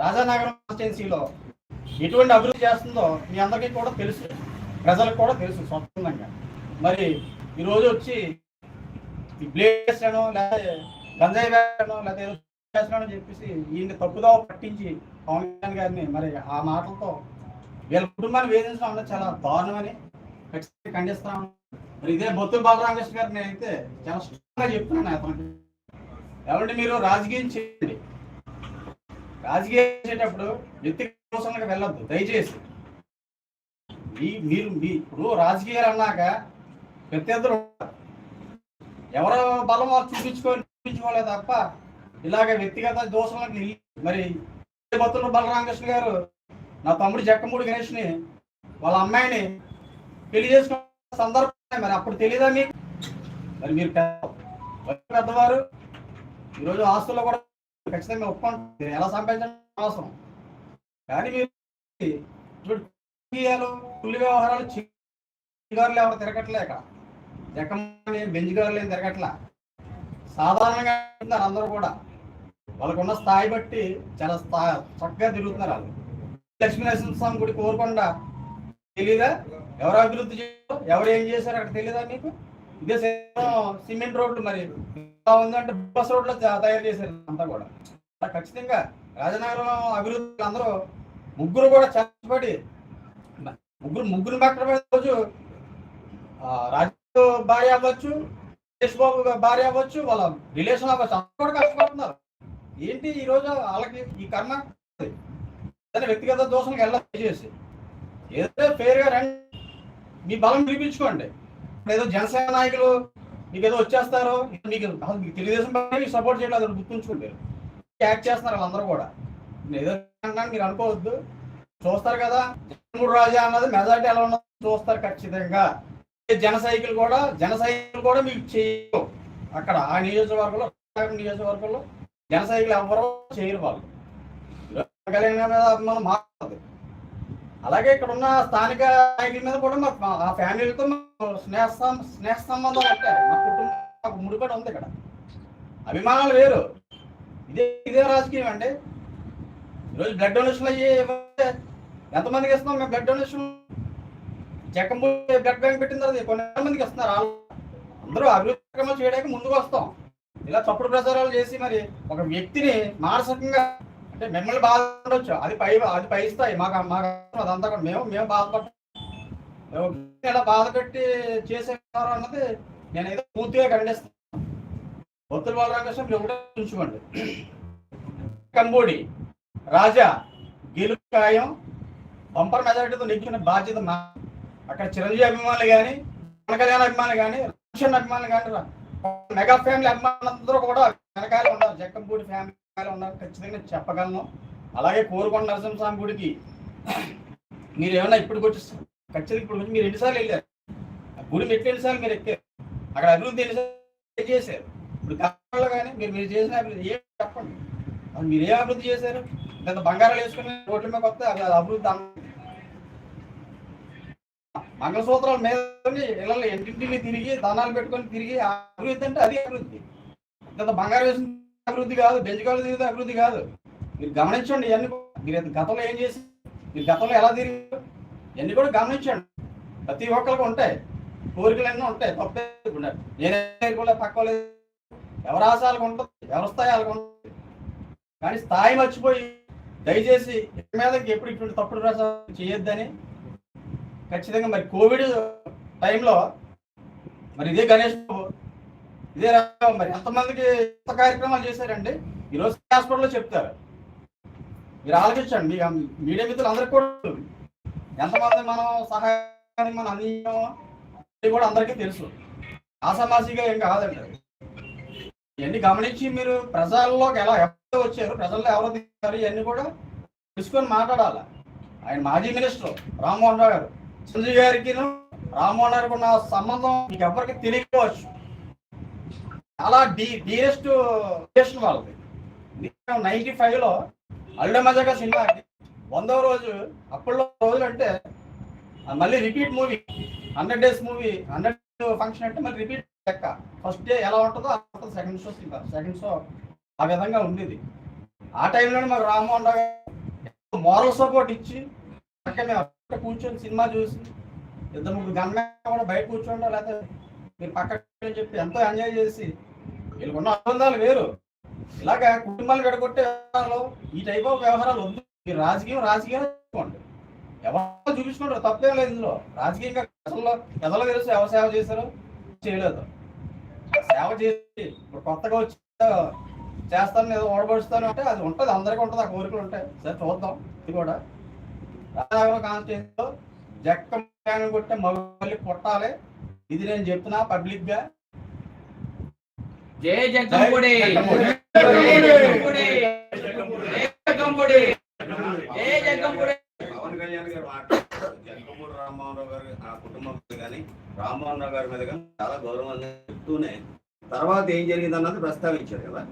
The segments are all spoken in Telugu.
రాజానగరం కాన్స్టిట్యున్సీలో ఎటువంటి అభివృద్ధి చేస్తుందో మీ అందరికీ కూడా తెలుసు. ప్రజలకు కూడా తెలుసు స్వచ్ఛందంగా. మరి ఈరోజు వచ్చి ఈ బ్లేస్ లేకపోతే గంజాయి వేయడనో లేకపోతే ఏదో చేస్తున్నాడని చెప్పేసి ఈయన తప్పుదోవ పట్టించి పవన్ కళ్యాణ్ గారిని మరి ఆ మాటలతో వీళ్ళ కుటుంబాన్ని వేధించడం అన్నది చాలా దారుణమని ఖచ్చితంగా ఖండిస్తున్నాం మరి ఇదే బొత్తు బాలరామకృష్ణ గారిని అయితే చాలా స్ట్రాంగ్గా చెప్తున్నాను అతనికి. ఏమంటే మీరు రాజకీయం చేయండి రాజకీయం చేసేటప్పుడు వ్యక్తిగత దోషాలకు వెళ్ళొద్దు దయచేసి మీ మీరు మీ ఇప్పుడు రాజకీయాలు అన్నాక ప్రత్యర్థులు ఉంటారు. ఎవరో బలం వాళ్ళు చూపించుకొని చూపించుకోలే తప్ప ఇలాగ వ్యక్తిగత దోషాలకు వెళ్ళి మరి భక్తులు బలరామకృష్ణ గారు నా తమ్ముడు జక్కమూడి గణేష్ని వాళ్ళ అమ్మాయిని పెళ్ళి చేసుకున్న సందర్భం మరి అప్పుడు తెలియదా మీకు మరి మీరు పెద్ద- పెద్దవారు ఈరోజు ఆస్తుల్లో కూడా ఖచ్చితంగా ఒప్పుకుంటుంది ఎలా సంపాదించడం అవసరం. కానీ మీరు రాజకీయాలు పుల్లి వ్యవహారాలు గారులు ఎవరు ఇక్కడ జక్కమని బెంచ్ గారులు ఏం తిరగట్లా? సాధారణంగా తిరుగుతున్నారు అందరూ కూడా. వాళ్ళకున్న స్థాయి బట్టి చాలా స్థా చక్కగా తిరుగుతున్నారు వాళ్ళు. లక్ష్మీనరసింహ స్వామి గుడి కోరుకుండా తెలీదా? ఎవరు అభివృద్ధి చేశారో ఎవరు ఏం చేశారో అక్కడ తెలీదా మీకు? ఇదే సిమెంట్ రోడ్లు మరి. ఎలా ఉందంటే బస్ రోడ్లు తయారు చేశారు అంతా కూడా. ఖచ్చితంగా రాజనగరం అభివృద్ధి అందరూ ముగ్గురు కూడా చచ్చిపడి ముగ్గురు ముగ్గురు పక్కన రోజు రాజు భార్య అవ్వచ్చు సురేష్ బాబు భార్య అవ్వచ్చు వాళ్ళ రిలేషన్ అవ్వచ్చు అందరూ కూడా కష్టపడుతున్నారు ఏంటి ఈ రోజు వాళ్ళకి ఈ కర్మ? వ్యక్తిగత దోషాలకు వెళ్ళ చేసి ఏదైతే ఫేర్గా రండి. మీ బలం నిరూపించుకోండి ఏదో జనసేన నాయకులు మీకు ఏదో వచ్చేస్తారో మీకు అసలు మీకు తెలుగుదేశం పార్టీ మీకు సపోర్ట్ చేయడం అసలు గుర్తుంచుకోండి మీరు. యాక్ట్ చేస్తున్నారు వాళ్ళందరూ కూడా. నేను ఏదో మీరు అనుకోవద్దు. చూస్తారు కదా జగన్మూడు రాజా అన్నది మెజార్టీ ఎలా ఉన్నదో చూస్తారు ఖచ్చితంగా. జన సైకిల్ కూడా జన సైకిల్ కూడా మీకు చేయరు. అక్కడ ఆ నియోజకవర్గంలో నియోజకవర్గంలో జన సైకిల్ ఎవరో చేయరు వాళ్ళు. కళ్యాణ్ మీద అభిమానం మారుతుంది అలాగే ఇక్కడ ఉన్న స్థానిక నాయకుల మీద కూడా మాకు మా- ఆ ఫ్యామిలీలతో స్నేహ స్నేహ సంబంధాలు ఉంటాయి మా కుటుంబం మాకు ముడిపడి ఉంది ఇక్కడ. అభిమానాలు వేరు. ఇదే ఇదే రాజకీయం అండి. ఈరోజు బ్లడ్ డొనేషన్ అయ్యి ఎంతమందికి ఇస్తున్నాం మేము blood donation Chekkampudi blood bank పెట్టిన తర్వాత కొన్ని మందికి ఇస్తున్నారు వాళ్ళు. అందరూ అభివృద్ధి కార్యక్రమాలు చేయడానికి ముందుకు వస్తాం. ఇలా తప్పుడు ప్రచారాలు చేసి మరి ఒక వ్యక్తిని మానసికంగా అంటే మిమ్మల్ని బాధ అది పై అది పై స్థాయి. మాకు మాకు అదంతా కూడా మేము మేము బాధపడ మేము బాధ పెట్టి చేసేవారు అన్నది నేను ఏదో పూర్తిగా ఖండిస్తాను. బొత్తుల బాలరామకృష్ణ ఒకటే ఉంచుకోండి కంబోడి రాజా గెలుపు ఖాయం బంపర్ మెజారిటీతో నెగ్గిన బాధ్యత మా అక్కడ చిరంజీవి అభిమానులు కానీ పవన్ కళ్యాణ్ అభిమానులు కానీ రోషన్ అభిమానులు కానీ మెగా ఫ్యామిలీ అభిమానులందరూ కూడా వెనకాల ఉన్నారు. జక్కంపూడి ఫ్యామిలీ. ఉన్నారు ఖచ్చితంగా చెప్పగలను. అలాగే కోరుకొండ నరసింహస్వామి గుడికి మీరు ఏమన్నా ఇప్పటికి వచ్చి ఖచ్చితంగా ఇప్పుడు వచ్చి మీరు ఎన్నిసార్లు వెళ్ళారు? ఆ గుడి మెట్లు ఎన్నిసార్లు మీరు ఎక్కారు? అక్కడ అభివృద్ధి ఎన్నిసార్లు చేశారు? ఇప్పుడు గతంలో కానీ మీరు మీరు చేసిన అభివృద్ధి ఏం చెప్పండి. అసలు మీరు ఏ అభివృద్ధి చేశారు? లేదా బంగారాలు వేసుకుని రోడ్ల మీద వస్తే అది అభివృద్ధి మంగళసూత్రాల మీద ఇళ్ళలో ఇంటింటిని తిరిగి దానాలు పెట్టుకొని తిరిగి అభివృద్ధి అంటే అది అభివృద్ధి. లేదా బంగారం వేసుకుని అభివృద్ధి కాదు బెంచకాలు తిరిగితే అభివృద్ధి కాదు. మీరు గమనించండి ఇవన్నీ కూడా. మీరు గతంలో ఏం చేసి మీరు గతంలో ఎలా తిరిగి ఇవన్నీ కూడా గమనించండి. ప్రతి ఒక్కరికి ఉంటాయి. కోరికలు అన్నీ ఉంటాయి. తప్పే నేనే కూడా పక్క ఎవరి ఆశాలకు ఉంటుంది ఎవరి స్థాయి ఉంటుంది. కానీ స్థాయి మర్చిపోయి దయచేసి ఇక మీద ఎప్పుడు ఇటువంటి తప్పుడు ప్రచారం చేయొద్దని ఖచ్చితంగా మరి కోవిడ్ టైంలో మరి ఇదే గణేష్ బాబు ఇదే రావు మరి. ఎంతమందికి ఎంత కార్యక్రమాలు చేశారండి? ఈరోజు హాస్పిటల్లో చెప్తారు. మీరు ఆలోచించండి మీ మీడియా మిత్రులు అందరికీ కూడా ఎంతమంది మనం సహాయం మనం అందించామో అది కూడా అందరికీ తెలుసు. ఆసామాసిగా ఏం కాదండి ఇవన్నీ గమనించి మీరు ప్రజల్లోకి ఎలా ఎవరు వచ్చారు ప్రజల్లో ఎవరు దిగారు ఇవన్నీ కూడా తీసుకొని మాట్లాడాలి. ఆయన మాజీ మినిస్టర్ రామ్మోహన్ రావు గారు. సంజయ్ గారికి రామ్మోహన్ గారికి ఉన్న సంబంధం మీకు ఎవరికి తెలియకపోవచ్చు. చాలా డీ డీరెస్ట్ రిలేషన్ వాళ్ళది. నైన్టీ ఫైవ్లో అల్లుడ మజాగా సినిమా వందవ రోజు అప్పట్లో రోజులు అంటే మళ్ళీ repeat movie hundred days movie hundred function అంటే మళ్ళీ రిపీట్ లెక్క. ఫస్ట్ డే ఎలా ఉంటుందో సెకండ్ షో సినిమా. సెకండ్ షో ఆ విధంగా ఉండేది. ఆ టైంలోనే మాకు రామ్మోహన్ రావు మోరల్ సపోర్ట్ ఇచ్చి మేము అక్కడ కూర్చొని సినిమా చూసి ఇద్దరు ముగ్గురు గన్న కూడా బయట కూర్చోండి లేకపోతే మీరు పక్కన చెప్పి ఎంతో ఎంజాయ్ చేసి వీళ్ళు ఉన్న అనుబంధాలు వేరు. ఇలాగ కుటుంబాలు గడగొట్టే వ్యవహారాలు ఈ టైప్ ఆఫ్ వ్యవహారాలు వద్దు. మీరు రాజకీయం రాజకీయం చూసుకోండి. ఎవరో చూపించుకుంటారు తప్పేం లేదు ఇందులో. రాజకీయంగా ప్రజల్లో ప్రజలు తెలుసు ఎవరు సేవ చేశారు చేయలేదు. సేవ చేసి ఇప్పుడు కొత్తగా వచ్చి చేస్తాను ఏదో ఓడబడుస్తాను అంటే అది ఉంటుంది అందరికీ ఉంటుంది ఆ కోరికలు ఉంటాయి. సరే చూద్దాం ఇది కూడా. రాజాగరం కాన్స్టిట్యూన్సీలో జక్క కొట్టే మళ్ళీ కొట్టాలి. ఇది నేను చెప్తున్నా పబ్లిక్గా. జై జగ్గంపూడి జగ్గంపూడి. జై జగ్గంపూడి జై జగ్గంపూడి జై జగ్గంపూడి పవన్ కళ్యాణ్ గారు రామ్మోహన్ గారు ఆ కుటుంబం కానీ రామ్మోహన్ రావు గారి మీద కానీ చాలా గౌరవం చెప్తూనే తర్వాత ఏం జరిగింది అన్నది ప్రస్తావించారు కదా.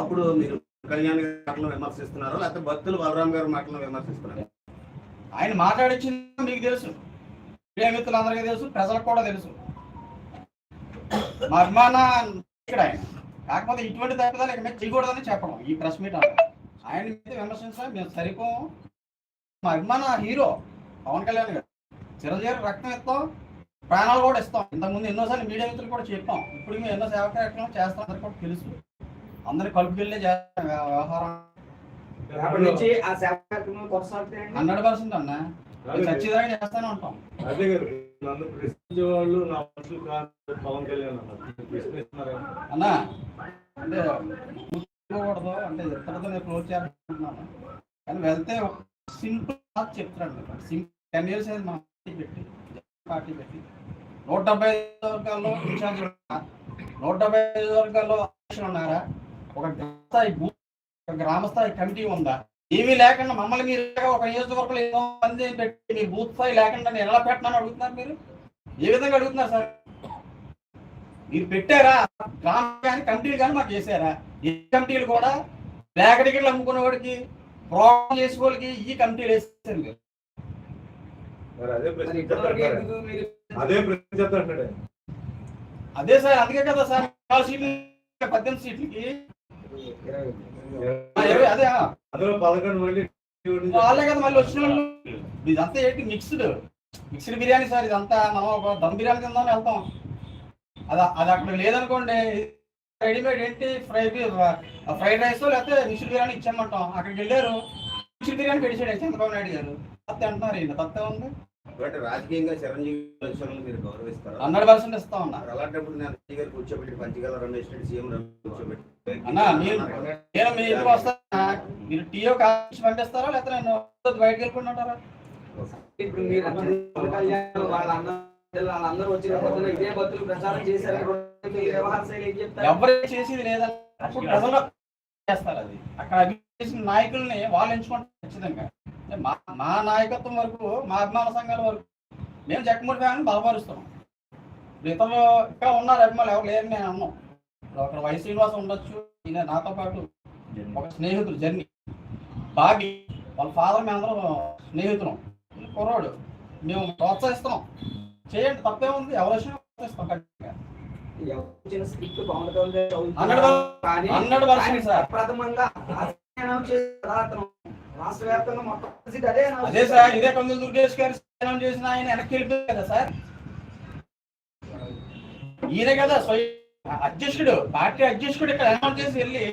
అప్పుడు మీరు కళ్యాణ్ గారి మాటలను విమర్శిస్తున్నారో? లేకపోతే భక్తులు బలరాం గారి మాటలను విమర్శిస్తున్నారు? ఆయన మాట్లాడించింది మీకు తెలుసు. ప్రేమితులందరికీ తెలుసు ప్రజలకు కూడా తెలుసు. మా అభిమాన ఇక్కడ. ఆయన కాకపోతే ఇటువంటి తప్పిదాలు ఇక మీద చేయకూడదని చెప్పడం ఈ ప్రెస్ మీట్ ఆయన మీద విమర్శించడం మేము సరిపోం మా అభిమాన హీరో పవన్ కళ్యాణ్ గారు. చిరంజీవి రక్తం ఇస్తాం ప్రాణాలు కూడా ఇస్తాం. ఇంతకుముందు ఎన్నోసార్లు మీడియా మిత్రులు కూడా చెప్పాం. ఇప్పుడు మేము ఎన్నో సేవా కార్యక్రమాలు చేస్తాం అందరికీ కూడా తెలుసు. అందరి కలుపుకెళ్ళే చేస్తాం వ్యవహారం. కార్యక్రమం హండ్రెడ్ పర్సెంట్ అన్న. ఖచ్చితంగా చేస్తానే ఉంటాం. నన్ను ప్రశ్నించే వాళ్ళు నా మనుషులు కాదు పవన్ కళ్యాణ్ అన్నారు. ప్రశ్నిస్తున్నారు అన్న అంటే కూర్చోకూడదు అంటే ఇతరులతో నేను క్లోజ్ చేస్తున్నాను కానీ వెళ్తే సింపుల్ మాట చెప్తారండి సింపుల్ టెన్ ఇయర్స్ అయింది మా పార్టీ పెట్టి పార్టీ పెట్టి. నూట డెబ్బై ఐదు వర్గాల్లో ఇన్ఛార్జ్ ఉన్నారా? నూట డెబ్బై ఐదు వర్గాల్లో ఉన్నారా? ఒక గ్రామ స్థాయి బూత్ గ్రామ స్థాయి కమిటీ ఉందా? ఏమీ లేకుండా మమ్మల్ని మీరు ఒక నియోజకవర్గంలో ఎన్నో మంది పెట్టి మీరు బూత్ స్థాయి లేకుండా నేను ఎలా పెట్టినాను అడుగుతున్నారు మీరు? ఏ విధంగా అడుగుతున్నారు సార్? మీరు పెట్టారా? గ్రామ కానీ కమిటీలు కానీ మాకు చేశారా? ఈ కమిటీలు కూడా లేక టికెట్లు అమ్ముకునే వాడికి ప్రోగ్రామ్ చేసుకోవాలికి ఈ కమిటీలు వేసారు మీరు. అదే సార్ అందుకే కదా సార్ సీట్లు పద్దెనిమిది సీట్లకి. అందులో పదకొండు మంది వాళ్ళే కదా మళ్ళీ వచ్చిన వాళ్ళు. ఇదంతా ఏంటి మిక్స్డ్? మిక్స్డ్ బిర్యానీ సార్ ఇదంతా మనం ఒక దమ్ బిర్యానీ తిందామని వెళ్తాం. అది అది అక్కడ లేదనుకోండి రెడీమేడ్ ఏంటి? ఫ్రై ఫ్రైడ్ రైస్ లేకపోతే మిక్స్డ్ బిర్యానీ ఇచ్చామంటాం అక్కడికి వెళ్ళారు. మిక్స్డ్ బిర్యానీ పెట్టాడు చంద్రబాబు నాయుడు గారు. తత్తే అంటున్నారు ఈయన. తత్తే ఉంది. రాజకీయంగా చిరంజీవి లక్ష్యాలను మీరు గౌరవిస్తారు? హండ్రెడ్ పర్సెంట్ ఇస్తా ఉన్నా అలాంటప్పుడు నేను అజయ్ గారు కూర్చోబెట్టి పంచగల రమేష్ రెడ్డి సీఎం రమేష్ కూర్చోబెట్టి అన్నా మీరు నేను మీ ఇంటికి వస్తానా మీరు టీఓ కాల్చి పంపిస్తారా? లేకపోతే నేను బయటకు వెళ్ళుకుంటారా ఇప్పుడు మీరు వాళ్ళందరూ ఇదే ప్రచారం చేశారు ఈ వ్యవహార శైలి ఏం చెప్తారు ఎవరు చేసేది లేదని అప్పుడు ప్రజలు చేస్తారు అది. అక్కడ చేసిన నాయకుల్ని వాళ్ళు ఎంచుకుంటారు ఖచ్చితంగా. మా మా నాయకత్వం వరకు మా అభిమాన సంఘాల వరకు మేము జగన్మోహన్ ఫ్యామిలీని బలపరుస్తున్నాం ఇతరులు ఇక్కడ ఉన్నారు అభిమానులు ఎవరు లేరు నేను అన్నాం. అక్కడ వై శ్రీనివాసం ఉండొచ్చు ఈయన నాతో పాటు ఒక స్నేహితులు జర్నీ. బాబీ వాళ్ళ ఫాదర్ మేమందరం స్నేహితులం. కుర్రాడు. మేము ప్రోత్సహిస్తున్నాం. చేయండి తప్పే ఉంది. ఎవరు వచ్చినా ప్రోత్సహిస్తాం ఖచ్చితంగా. Hundred percent. సార్. ప్రథమంగా రాష్ట్ర వ్యాప్తంగా మొత్తం పరిస్థితి అదే సార్ ఇదే కొంచెం దుర్గేష్ గారు అనౌన్స్ చేసిన ఆయన వెనక్కి వెళ్ళిపోయారు కదా సార్? ఈయనే కదా స్వయం అధ్యక్షుడు పార్టీ అధ్యక్షుడు ఇక్కడ అనౌన్స్ చేసి వెళ్ళి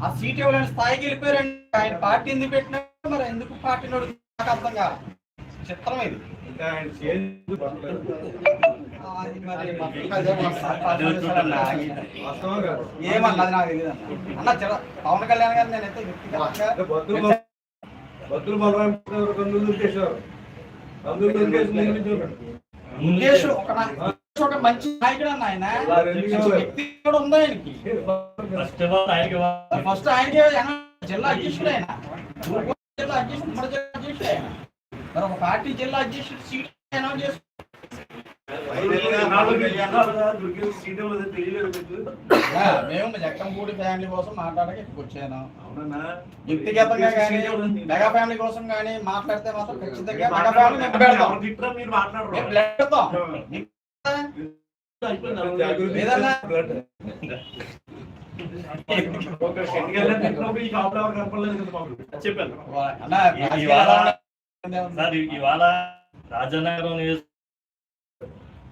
ఆ సీట్ ఇవ్వలేని స్థాయికి వెళ్ళిపోయారండి ఆయన పార్టీ ఎందుకు పెట్టినా మరి ఎందుకు పార్టీ నాకు అర్థం కాదు. చిత్రం ఇది. ఇంకా ఆయన చేంజ్ ఏమన్నది నాకు తెలియదు అన్న పవన్ కళ్యాణ్ గారు నేనైతే వ్యక్తిగతంగా బలరాం ఒక ఒక మంచి నాయకుడు అన్న ఆయన వ్యక్తి కూడా ఉంది ఆయనకి ఫస్ట్ ఆయనకే జిల్లా అధ్యక్షుడు ఆయన జిల్లా అధ్యక్షుడు ఉమ్మడి జిల్లా అధ్యక్షుడు ఆయన మరి ఒక పార్టీ జిల్లా అధ్యక్షుడు సీట్ అనౌన్స్ చేసుకుంటారు మేము జగ్గంపూడి ఫ్యామిలీ కోసం మాట్లాడక ఇక్కడికి వచ్చాను వ్యక్తిగతంగా కానీ మెగా ఫ్యామిలీ కోసం కానీ మాట్లాడితే మాత్రం ఖచ్చితంగా మెగా ఫ్యామిలీ పెడతాం. చెప్పాను ఇవాళ రాజనగరం నియోజక పక్కన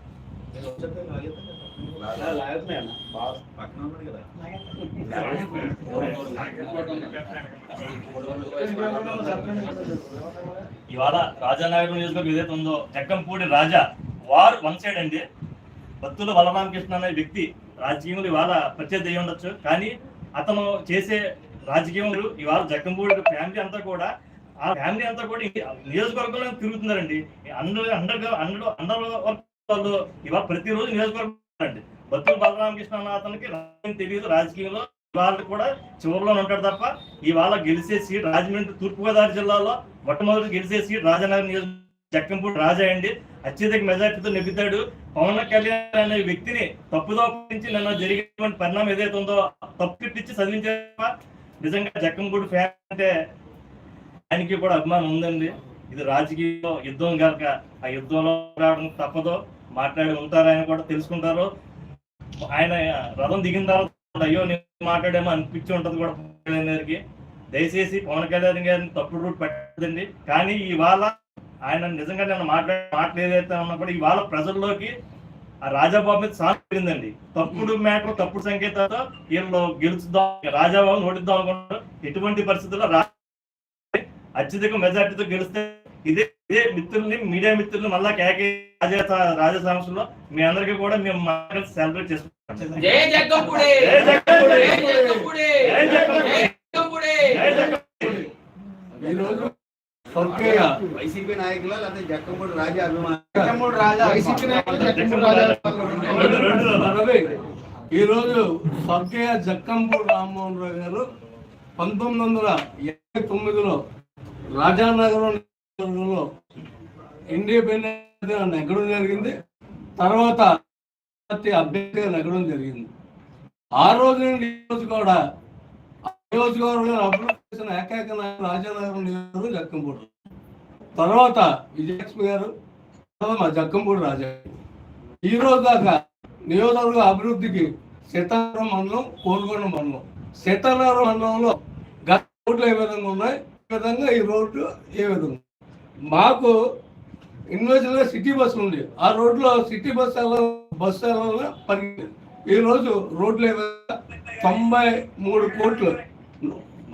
ఉన్నాడు కదా ఇవాళ రాజానగరం నియోజకవర్గం ఏదైతే ఉందో Jaggampudi Raja war one side అండి. భక్తుల బలరామకృష్ణ అనే వ్యక్తి రాజకీయంలో ఇవాళ ప్రత్యర్థి అయి ఉండొచ్చు. కానీ అతను చేసే రాజకీయంలో ఇవాళ జగ్గంపూడి ఫ్యామిలీ అంతా కూడా ఆ ఫ్యామిలీ అంతా కూడా నియోజకవర్గంలో తిరుగుతున్నారండి. అండర్ అండర్ అండర్ అండర్ వాళ్ళు ఇవాళ ప్రతిరోజు నియోజకవర్గం అండి. భక్తుల బలరామకృష్ణ అతనికి రాజకీయం తెలియదు. రాజకీయంలో ఇవాళ కూడా చివరిలో ఉంటాడు తప్ప ఇవాళ గెలిచే సీట్ రాజమండ్రి తూర్పుగోదావరి జిల్లాలో మొట్టమొదటి గెలిచే సీట్ రాజనగర్ నియోజకవర్గం జక్కంపూడి రాజా అండి. అత్యధిక మెజార్టీతో నెగ్గుతాడు. పవన్ కళ్యాణ్ అనే వ్యక్తిని తప్పుదో నుంచి నిన్న జరిగినటువంటి పరిణామం ఏదైతే ఉందో తప్పిట్టించి చదివించే నిజంగా జక్కంపూడి ఫ్యాన్ అంటే ఆయనకి కూడా అభిమానం ఉందండి. ఇది రాజకీయ యుద్ధం కనుక ఆ యుద్ధంలో రావడం తప్పదో మాట్లాడి ఉంటారని కూడా తెలుసుకుంటారు. ఆయన రథం దిగిన తర్వాత అయ్యో నేను మాట్లాడేమో అనిపించి ఉంటుంది కూడా పవన్ కళ్యాణ్ గారికి. దయచేసి పవన్ కళ్యాణ్ గారిని తప్పుడు రూట్ పెట్టదండి కానీ ఇవాళ ఆయన నిజంగా నేను మాట్లాడే మాటలు ఏదైతే ఉన్నా కూడా ఇవాళ ప్రజల్లోకి ఆ రాజాబాబు మీద సాగిందండి తప్పుడు మ్యాటర్ తప్పుడు సంకేతాలతో వీళ్ళు గెలుచుదాం రాజాబాబు ఓడిద్దాం అనుకుంటారు ఎటువంటి పరిస్థితుల్లో రా అత్యధిక మెజార్టీతో గెలిస్తే ఇదే ఇదే మిత్రుల్ని మీడియా మిత్రుల్ని మళ్ళా కేకే రాజా రాజా సమస్యలో మీ అందరికీ కూడా మేము సెలబ్రేట్ చేసుకుంటాం జై జగ్గంపుడి జై జగ్గంపుడి! జై జగ్గంపుడి జై జగ్గంపుడి! జై జగ్గంపుడి జై జగన్! ఈరోజు స్వర్గీయ వైసీపీ నాయకుల లేకపోతే జక్కంపూడి రాజా అభిమానులు జక్కంపూడి రాజా వైసీపీ నాయకులు జక్కంపూడి రాజా. రెండు, రెండు. రవి ఈరోజు స్వర్గీయ జక్కంపూడి రామ్మోహన్ రావు గారు పంతొమ్మిది వందల ఎనభై తొమ్మిదిలో రాజానగరం నియోజకవర్గంలో ఇండిపెండెంట్ నెగ్గడం జరిగింది. తర్వాత అభ్యర్థిగా నెగ్గడం జరిగింది. ఆ రోజు నుండి ఈ రోజు కూడా నియోజకవర్గంలో అభివృద్ధి చేసిన ఏకైక నాయకుడు రాజానగరం నియోజకవర్గం జక్కంపూడి. తర్వాత విజయలక్ష్మి గారు మా జక్కంపూడి రాజా. ఈ రోజు దాకా నియోజకవర్గ అభివృద్ధికి సీతారాం మండలం కోరుకొండ మండలం. సీతారాం మండలంలో గత రోడ్లు ఏ విధంగా ఉన్నాయి? ఈ విధంగా ఈ రోడ్డు ఏ విధంగా మాకు ఇన్వెస్ట్గా సిటీ బస్సు ఉంది. ఆ రోడ్లో సిటీ బస్సు ఎలా బస్సు ఎలా ఈరోజు రోడ్లు ఏ తొంభై మూడు కోట్లు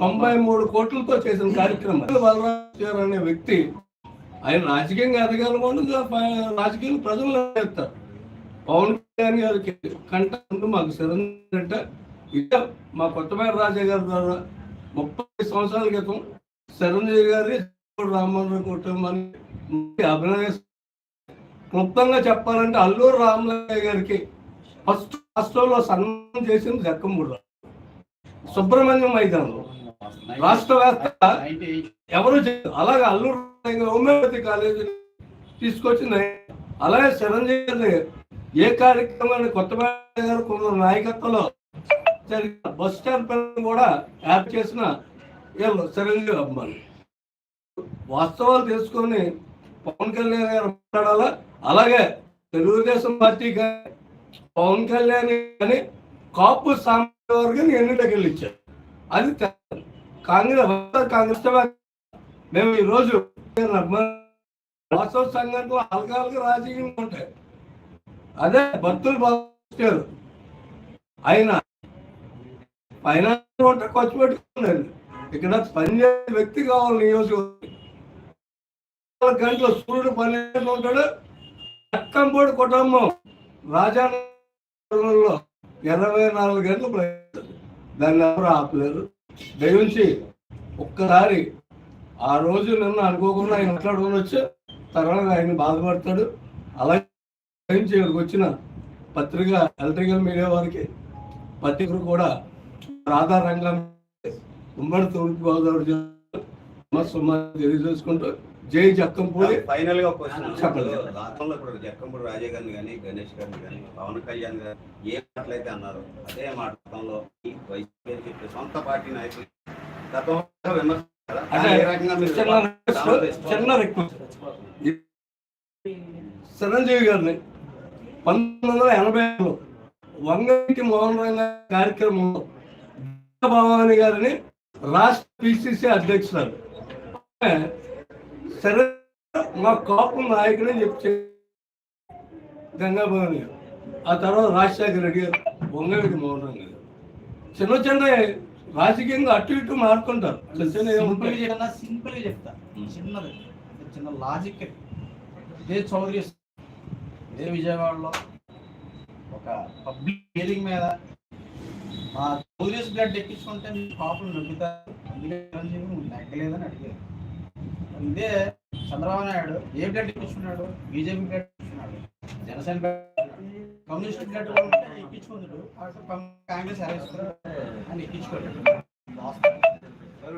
తొంభై మూడు కోట్లతో చేసిన కార్యక్రమం. బలరాజు అనే వ్యక్తి ఆయన రాజకీయంగా ఎదగాలనుకోండి రాజకీయాలు ప్రజలు చేస్తారు. పవన్ కళ్యాణ్ గారికి కంటే మాకు శరణ్ ఇదే మా కొత్తపేట రాజా గారి ద్వారా ముప్పై సంవత్సరాల క్రితం చిరంజీవి గారి రామ్మోహన్ కుటుంబానికి కుటుంబాన్ని క్లుప్తంగా చెప్పాలంటే అల్లూరు రామలయ్య గారికి ఫస్ట్ రాష్ట్రంలో సన్మానం చేసింది జక్కమూడు సుబ్రహ్మణ్యం మైదానంలో రాష్ట్ర వ్యాప్త ఎవరు చేయరు అలాగే అల్లూరు హోమియోపతి కాలేజీ తీసుకొచ్చింది అలాగే చిరంజీవి ఏ కార్యక్రమాన్ని కొత్తపేట గారు కొందరు నాయకత్వంలో జరిగిన బస్ స్టాండ్ పైన కూడా యాప్ చేసిన చిరంజీవి అభిమానులు వాస్తవాలు తెలుసుకొని పవన్ కళ్యాణ్ గారు మాట్లాడాలా? అలాగే తెలుగుదేశం పార్టీ కానీ పవన్ కళ్యాణ్ కానీ కాపు సామాజిక వర్గాన్ని దగ్గరలు ఇచ్చారు అది కాంగ్రెస్ కాంగ్రెస్ మేము ఈ రోజు వాస్తవ సంఘటనలు అలకాలకు రాజకీయం ఉంటాయి. అదే భక్తులు బాగా ఆయన ఫైనాన్స్ ఉంటే ఖర్చు పెట్టుకున్నాడు ఇక్కడ పనిచేసే వ్యక్తి కావాలి నియోజకవర్గం. నాలుగు గంటలు సూర్యుడు పన్నెండు ఉంటాడు. చక్కంపూడి కుటుంబం రాజానగరంలో ఇరవై నాలుగు గంటలు ప్రయాణిస్తారు దాన్ని ఎవరు ఆపలేరు? దయించి ఒక్కసారి ఆ రోజు నిన్న అనుకోకుండా ఆయన మాట్లాడుకుని వచ్చి తర్వాత ఆయన బాధపడతాడు. అలాగే దయించి ఇక్కడికి వచ్చిన పత్రిక ఎలక్ట్రికల్ మీడియా వారికి పత్రికలు కూడా ఆధార్ ఉమ్మడి తూర్పు గోదావరి జిల్లా తెలియజేసుకుంటూ జై జక్కంపూడి. ఫైనల్గా. రాష్ట్రంలో ఇప్పుడు జక్కంపూడి రాజా గారిని కానీ గణేష్ గారిని కానీ పవన్ కళ్యాణ్ గారు ఏ మాటలైతే అన్నారు అదే మాట గతంలో ఈ వైసీపీ చెప్పి సొంత పార్టీ నాయకులు గతంలో చిన్న రిక్వెస్ట్ చిరంజీవి గారిని పంతొమ్మిది వందల ఎనభై వంగటి మోహన్ రావు గారి కార్యక్రమంలో భవాని గారిని రాష్ట్ర పిసిసి అధ్యక్షురాలు. సరే మా కాపు నాయకుడు అని చెప్పి గంగా భవాని గారు. ఆ తర్వాత రాజశేఖర రెడ్డి గారు మోహన్ రావు గారు. చిన్న చిన్న రాజకీయంగా అటు ఇటు మారుతుంటారు. చిన్న చిన్న సింపుల్ ఏముంటాయి చెప్తా. చెప్తా చిన్నది. చిన్న లాజిక్ ఇదే చౌదరి ఇదే విజయవాడలో ఒక పబ్లిక్ హీరింగ్ మీద మా చౌదరీస్ బ్లడ్ ఎక్కించుకుంటే మీ కాపులు నొప్పుతారు అందుకే చిరంజీవి నువ్వు నెగ్గలేదని అడిగారు. ఇదే చంద్రబాబు నాయుడు ఏ బ్లడ్ ఎక్కించుకున్నాడు బీజేపీ బ్లడ్ ఎక్కించుకున్నాడు జనసేన కమ్యూనిస్ట్ బ్లడ్ అక్కడ కాంగ్రెస్ అని మరి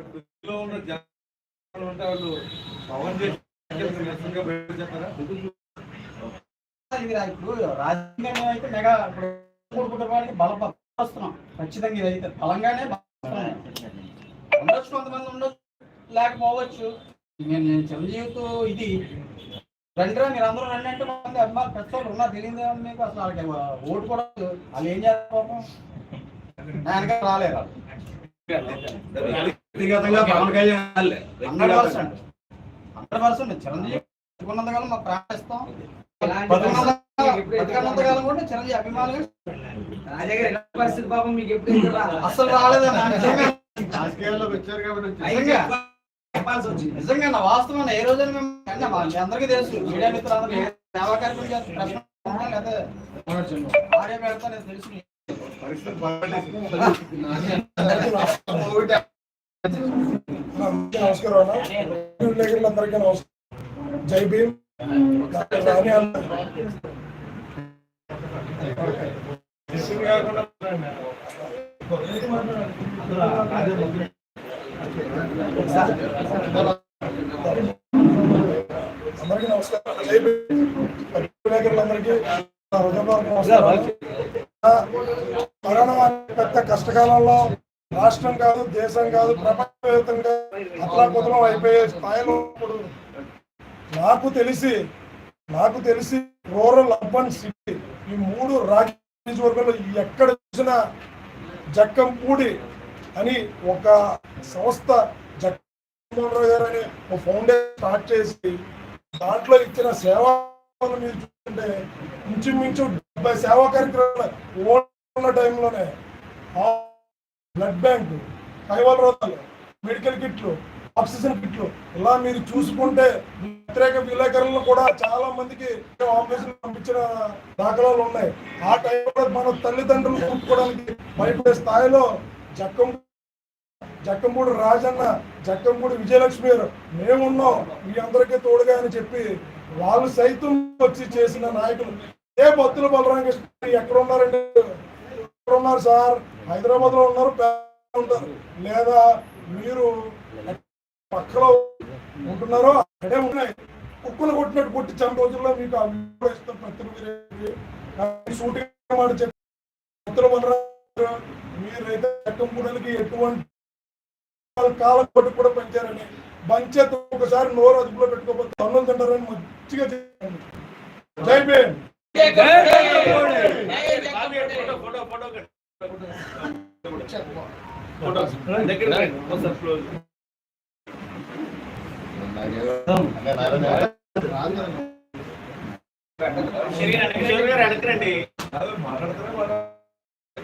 ఇప్పుడు రాజకీయంగా అయితే మెగా ఇప్పుడు మూడు కుటుంబాలకి బలం వస్తున్నాం ఖచ్చితంగా ఇది అయితే బలంగానే. ఉండొచ్చు కొంతమంది ఉండొచ్చు. లేకపోవచ్చు. నేను నేను చిరంజీవితో ఇది రండిరా మీరు అందరూ రండి అంటే మంది అభిమానులు ప్రతి ఒక్కరు ఉన్నారు తెలియదు మీకు అసలు వాళ్ళకి ఓటు కూడా. వాళ్ళు ఏం చేస్తారు పాపం? నా వెనకాల రాలేరు వాళ్ళు. వ్యక్తిగతంగా Pawan Kalyan hundred percent hundred percent Chiranjeevi బతుకున్నంతకాలం మాకు ప్రాణిస్తాం బతుకున్నంతకాలం కూడా చిరంజీవి అభిమానులు? అసలు రాలేదన్న రాజకీయాల్లోకి వచ్చారు కాబట్టి చెప్పాల్సి వచ్చింది నిజంగా నా వాస్తవం ఏ రోజైనా మేము అన్నా మా మీ అందరికీ తెలుసు. మీడియా మిత్రులందరూ ఏ సేవా కార్యక్రమం ప్రశ్న లేదా? నేను తెలుసు. నమస్కారం అన్న. విలేకరులందరికీ నమస్కారం. జై భీమ్. కాకుండా అందరికీ నమస్కారం విలేకరులందరికీ కరోనా పెద్ద కష్టకాలంలో రాష్ట్రం కాదు దేశం కాదు ప్రపంచవ్యాప్తంగా అతలాకుతలం అయిపోయే స్థాయిలో ఇప్పుడు నాకు తెలిసి నాకు తెలిసి రూరల్ అర్బన్ సిటీ ఈ మూడు రాజకీయ వర్గాల్లో ఎక్కడ చూసినా జక్కంపూడి అని ఒక సంస్థ జగన్మోహన్ రావు గారు అని ఒక ఫౌండేషన్ స్టార్ట్ చేసి దాంట్లో ఇచ్చిన సేవా మీరు చూస్తుంటే ఇంచుమించు డెబ్బై సేవా కార్యక్రమాలు ఉన్న టైంలోనే బ్లడ్ బ్యాంకు కైవల రోగాలు మెడికల్ కిట్లు ఆక్సిజన్ కిట్లు ఇలా మీరు చూసుకుంటే వ్యతిరేక విలేకరులను కూడా చాలా మందికి ఆపరేషన్ పంపించిన దాఖలాలు ఉన్నాయి. ఆ టైంలో మన తల్లిదండ్రులు కూర్చుకోవడానికి భయపడే స్థాయిలో జక్కం జక్కంపూడి రాజన్న జక్కంపూడి విజయలక్ష్మి గారు మేమున్నాం. మీ అందరికీ తోడుగా అని చెప్పి వాళ్ళు సైతం వచ్చి చేసిన నాయకులు. ఏ బత్తుల బలరామకృష్ణ ఎక్కడ ఉన్నారండి? ఎక్కడ ఉన్నారు సార్? హైదరాబాద్లో ఉన్నారు ఉంటారు. లేదా మీరు పక్కలో ఉంటున్నారో అక్కడే ఉన్నాయి కుక్కలు కొట్టినట్టు కొట్టి చంప రోజుల్లో మీకు ఆ ఇస్తాం పత్రిక షూటింగ్ మాట చెప్పి భక్తులు బలరాం మీరైతే జక్కంపూడలకి ఎటువంటి కాలం కొట్టు కూడా పెంచారని బంచేత ఒకసారి నోరు అదుపులో పెట్టుకోకపోతే తన్నులు తింటారని మంచిగా చెప్పండి. జై భీమ్. ఫోటో